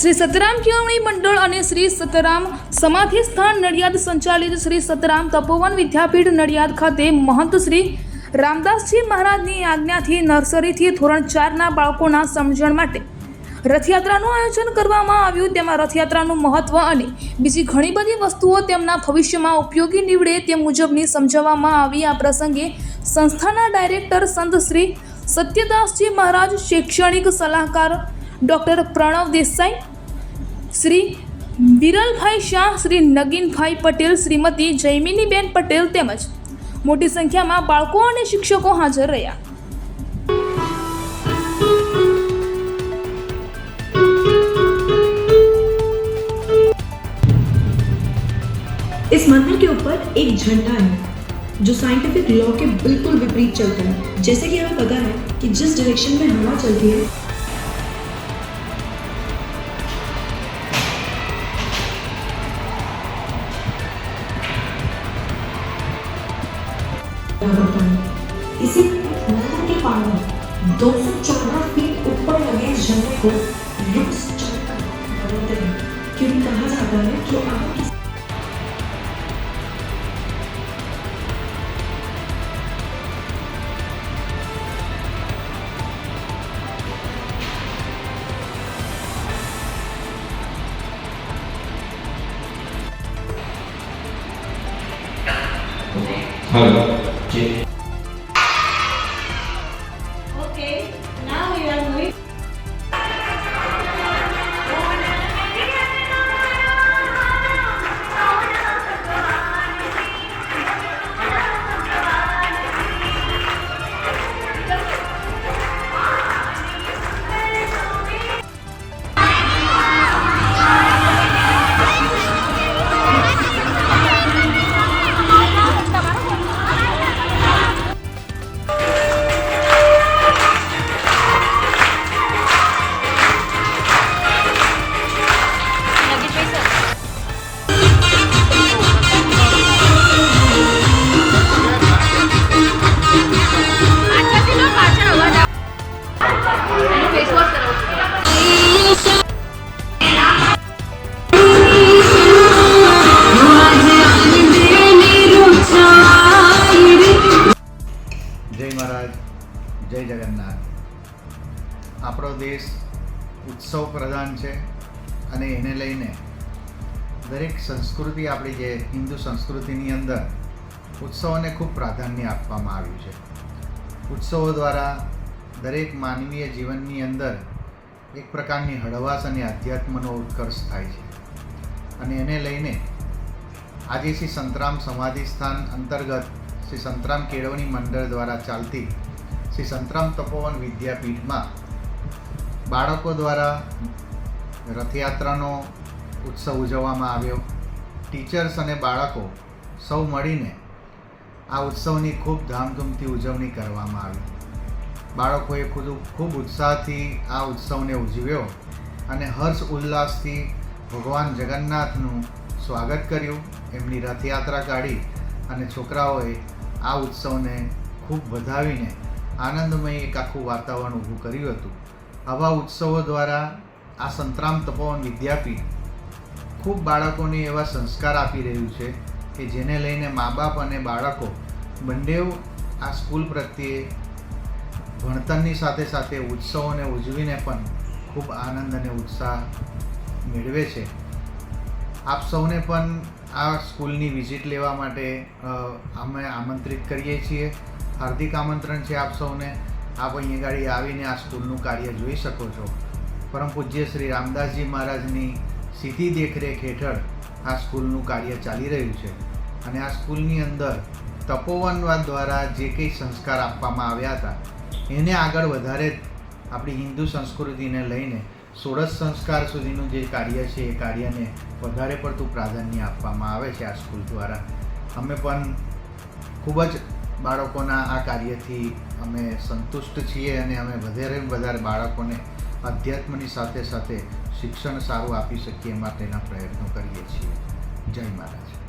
શ્રી સતરામ કેળવણી મંડળ અને શ્રી સતરામ સમાધિ સ્થાન નડિયાદ સંચાલિત શ્રી સતરામ તપોવન વિદ્યાપીઠ નડિયાદ ખાતે મહંત શ્રી રામદાસજી મહારાજની આજ્ઞાથી નર્સરીથી ધોરણ ચારના બાળકોના સમજણ માટે રથયાત્રાનું આયોજન કરવામાં આવ્યું. તેમાં રથયાત્રાનું મહત્વ અને બીજી ઘણી બધી વસ્તુઓ તેમના ભવિષ્યમાં ઉપયોગી નીવડે તે મુજબની સમજાવવામાં આવી. આ પ્રસંગે સંસ્થાના ડાયરેક્ટર સંત શ્રી સત્યદાસજી મહારાજ શૈક્ષણિક સલાહકાર ડૉક્ટર પ્રણવ દેસાઈ શ્રી વિરલભાઈ શાહ શ્રી નગીનભાઈ પટેલ શ્રીમતી જયમિનીબેન પટેલ તેમજ મોટી સંખ્યામાં બાળકો અને શિક્ષકો હાજર રહ્યા इस मंदिर के ऊपर एक झंडा है जो साइंटिफिक लॉ के बिल्कुल विपरीत चलता है जैसे कि हमें पता है कि जिस डायरेक्शन में हवा चलती है इसी नहर के पानी दो सौ चौदह फीट ऊपर लगे इस को चढ़कर बदलते हैं क्योंकि कहा जाता है कि आप किसी. 接。જય જગન્નાથ. આપણો દેશ ઉત્સવ પ્રધાન છે અને એને લઈને દરેક સંસ્કૃતિ આપણી જે હિન્દુ સંસ્કૃતિની અંદર ઉત્સવોને ખૂબ પ્રાધાન્ય આપવામાં આવ્યું છે. ઉત્સવો દ્વારા દરેક માનવીય જીવનની અંદર એક પ્રકારની હળવાશ અને આધ્યાત્મનો ઉત્કર્ષ થાય છે. અને એને લઈને આજે શ્રી સંતરામ સમાધિ સ્થાન અંતર્ગત શ્રી સંતરામ કેળવણી મંડળ દ્વારા ચાલતી શ્રી સંતરામ તપોવન વિદ્યાપીઠમાં બાળકો દ્વારા રથયાત્રાનો ઉત્સવ ઉજવવામાં આવ્યો. ટીચર્સ અને બાળકો સૌ મળીને આ ઉત્સવની ખૂબ ધામધૂમથી ઉજવણી કરવામાં આવી. બાળકોએ ખુદ ખૂબ ઉત્સાહથી આ ઉત્સવને ઉજવ્યો અને હર્ષ ઉલ્લાસથી ભગવાન જગન્નાથનું સ્વાગત કર્યું. એમની રથયાત્રા કાઢી અને છોકરાઓએ આ ઉત્સવને ખૂબ વધાવીને આનંદમય એક આખું વાતાવરણ ઊભું કર્યું હતું. આવા ઉત્સવો દ્વારા આ સંતરામ તપોવન વિદ્યાપીઠ ખૂબ બાળકોને એવા સંસ્કાર આપી રહ્યું છે કે જેને લઈને મા બાપ અને બાળકો બંને આ સ્કૂલ પ્રત્યે ભણતરની સાથે સાથે ઉત્સવોને ઉજવીને પણ ખૂબ આનંદ અને ઉત્સાહ મેળવે છે. આપ સૌને પણ આ સ્કૂલની વિઝિટ લેવા માટે અમે આમંત્રિત કરીએ છીએ. હાર્દિક આમંત્રણ છે આપ સૌને. આપ અહીંયા ગાડી આવીને આ સ્કૂલનું કાર્ય જોઈ શકો છો. પરમ પૂજ્ય શ્રી રામદાસજી મહારાજની સીધી દેખરેખ હેઠળ આ સ્કૂલનું કાર્ય ચાલી રહ્યું છે. અને આ સ્કૂલની અંદર તપોવનવાદ દ્વારા જે કંઈ સંસ્કાર આપવામાં આવ્યા હતા, એને આગળ વધારે આપણી હિન્દુ સંસ્કૃતિને લઈને સોળસ સંસ્કાર સુધીનું જે કાર્ય છે, એ કાર્યને વધારે પડતું પ્રાધાન્ય આપવામાં આવે છે આ સ્કૂલ દ્વારા. અમે પણ ખૂબ જ બાળકોના આ કાર્યથી અમે સંતુષ્ટ છીએ અને અમે વધારે વધારે બાળકોને અધ્યાત્મની સાથે સાથે શિક્ષણ સારું આપી શકીએ માટેના પ્રયત્નો કરીએ છીએ. જય મહારાજ